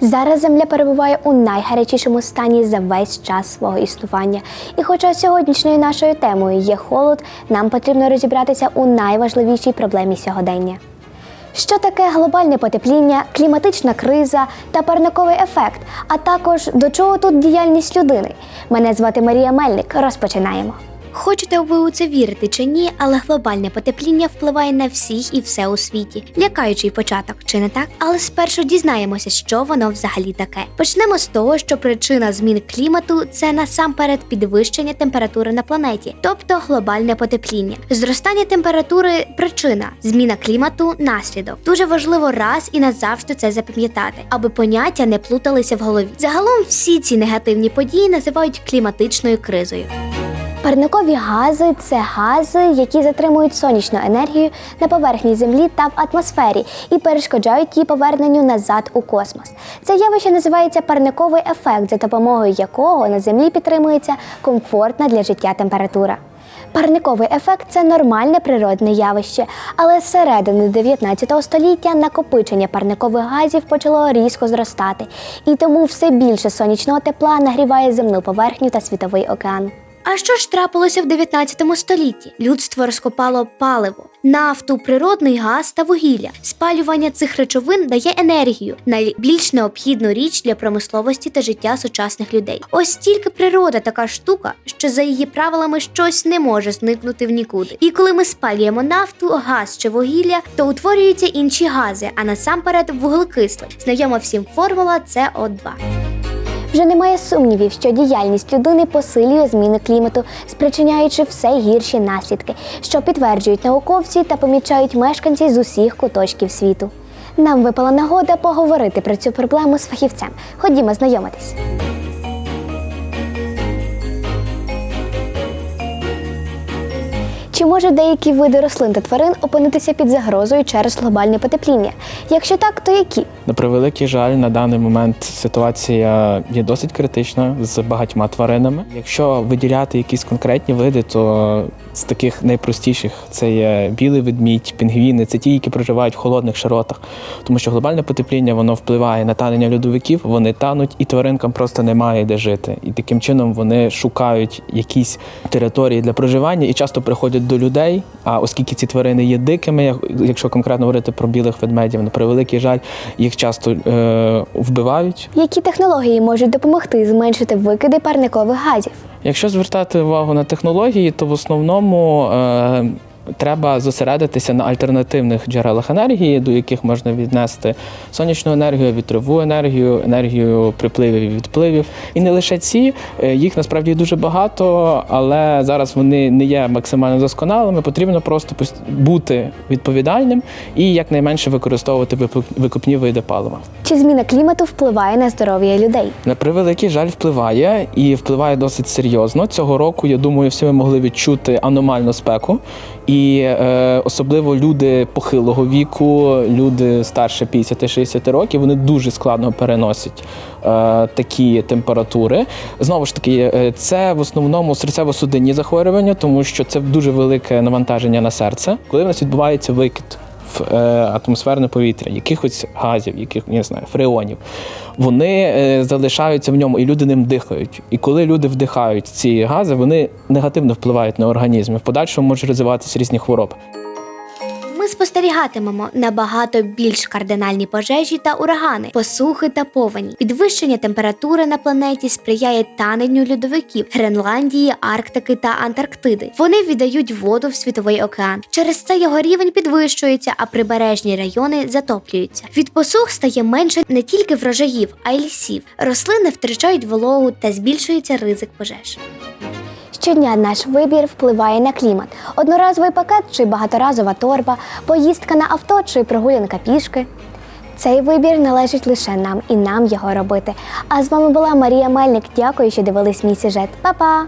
Зараз земля перебуває у найгарячішому стані за весь час свого існування. І хоча сьогоднішньою нашою темою є холод, нам потрібно розібратися у найважливішій проблемі сьогодення. Що таке глобальне потепління, кліматична криза та парниковий ефект, а також до чого тут діяльність людини? Мене звати Марія Мельник. Розпочинаємо. Хочете ви у це вірити чи ні, але глобальне потепління впливає на всіх і все у світі. Лякаючий початок, чи не так? Але спершу дізнаємося, що воно взагалі таке. Почнемо з того, що причина змін клімату це насамперед підвищення температури на планеті, тобто глобальне потепління. Зростання температури причина, зміна клімату наслідок. Дуже важливо раз і назавжди це запам'ятати, аби поняття не плуталися в голові. Загалом всі ці негативні події називають кліматичною кризою. Парникові гази це гази, які затримують сонячну енергію на поверхні землі та в атмосфері і перешкоджають її поверненню назад у космос. Це явище називається парниковий ефект, за допомогою якого на землі підтримується комфортна для життя температура. Парниковий ефект це нормальне природне явище, але з середини 19 століття накопичення парникових газів почало різко зростати, і тому все більше сонячного тепла нагріває земну поверхню та світовий океан. А що ж трапилося в 19 столітті? Людство розкопало паливо, нафту, природний газ та вугілля. Спалювання цих речовин дає енергію, найбільш необхідну річ для промисловості та життя сучасних людей. Ось тільки природа така штука, що за її правилами щось не може зникнути в нікуди. І коли ми спалюємо нафту, газ чи вугілля, то утворюються інші гази, а насамперед вуглекислий. Знайома всім формула СО2. Вже немає сумнівів, що діяльність людини посилює зміни клімату, спричиняючи все гірші наслідки, що підтверджують науковці та помічають мешканці з усіх куточків світу. Нам випала нагода поговорити про цю проблему з фахівцем. Ходімо знайомитись. Чи можуть деякі види рослин та тварин опинитися під загрозою через глобальне потепління? Якщо так, то які? На превеликий жаль, на даний момент ситуація є досить критична з багатьма тваринами. Якщо виділяти якісь конкретні види, то з таких найпростіших це є білий ведмідь, пінгвіни, це ті, які проживають в холодних широтах. Тому що глобальне потепління воно впливає на танення льодовиків, вони тануть, і тваринкам просто немає де жити. І таким чином вони шукають якісь території для проживання і часто приходять до людей. А оскільки ці тварини є дикими, якщо конкретно говорити про білих ведмедів, на превеликий жаль, їх часто е, вбивають. Які технології можуть допомогти зменшити викиди парникових газів? Якщо звертати увагу на технології, то в основному е, треба зосередитися на альтернативних джерелах енергії, до яких можна віднести сонячну енергію, вітрову енергію, енергію припливів і відпливів. І не лише ці, е, їх насправді дуже багато, але зараз вони не є максимально досконалими. Потрібно просто бути відповідальним і якнайменше використовувати викопні види палива. Чи зміна клімату впливає на здоров'я людей? На превеликий жаль впливає і впливає досить серйозно. Цього року, я думаю, всі ми могли відчути аномальну спеку. І е, особливо люди похилого віку, люди старше 50-60 років, вони дуже складно переносять е, такі температури. Знову ж таки, е, це в основному серцево-судинні захворювання, тому що це дуже велике навантаження на серце, коли в нас відбувається викид в е, атмосферне повітря, якихось газів, яких не знаю, фреонів, вони е, залишаються в ньому, і люди ним дихають. І коли люди вдихають ці гази, вони негативно впливають на організм. В подальшому можуть розвиватися різні хвороби. Спостерігатимемо набагато більш кардинальні пожежі та урагани, посухи та повені. Підвищення температури на планеті сприяє таненню льодовиків Гренландії, Арктики та Антарктиди. Вони віддають воду в світовий океан. Через це його рівень підвищується, а прибережні райони затоплюються. Від посух стає менше не тільки врожаїв, а й лісів. Рослини втрачають вологу та збільшується ризик пожеж. Щодня наш вибір впливає на клімат. Одноразовий пакет чи багаторазова торба, поїздка на авто чи прогулянка пішки. Цей вибір належить лише нам і нам його робити. А з вами була Марія Мельник. Дякую, що дивились мій сюжет. Па-па!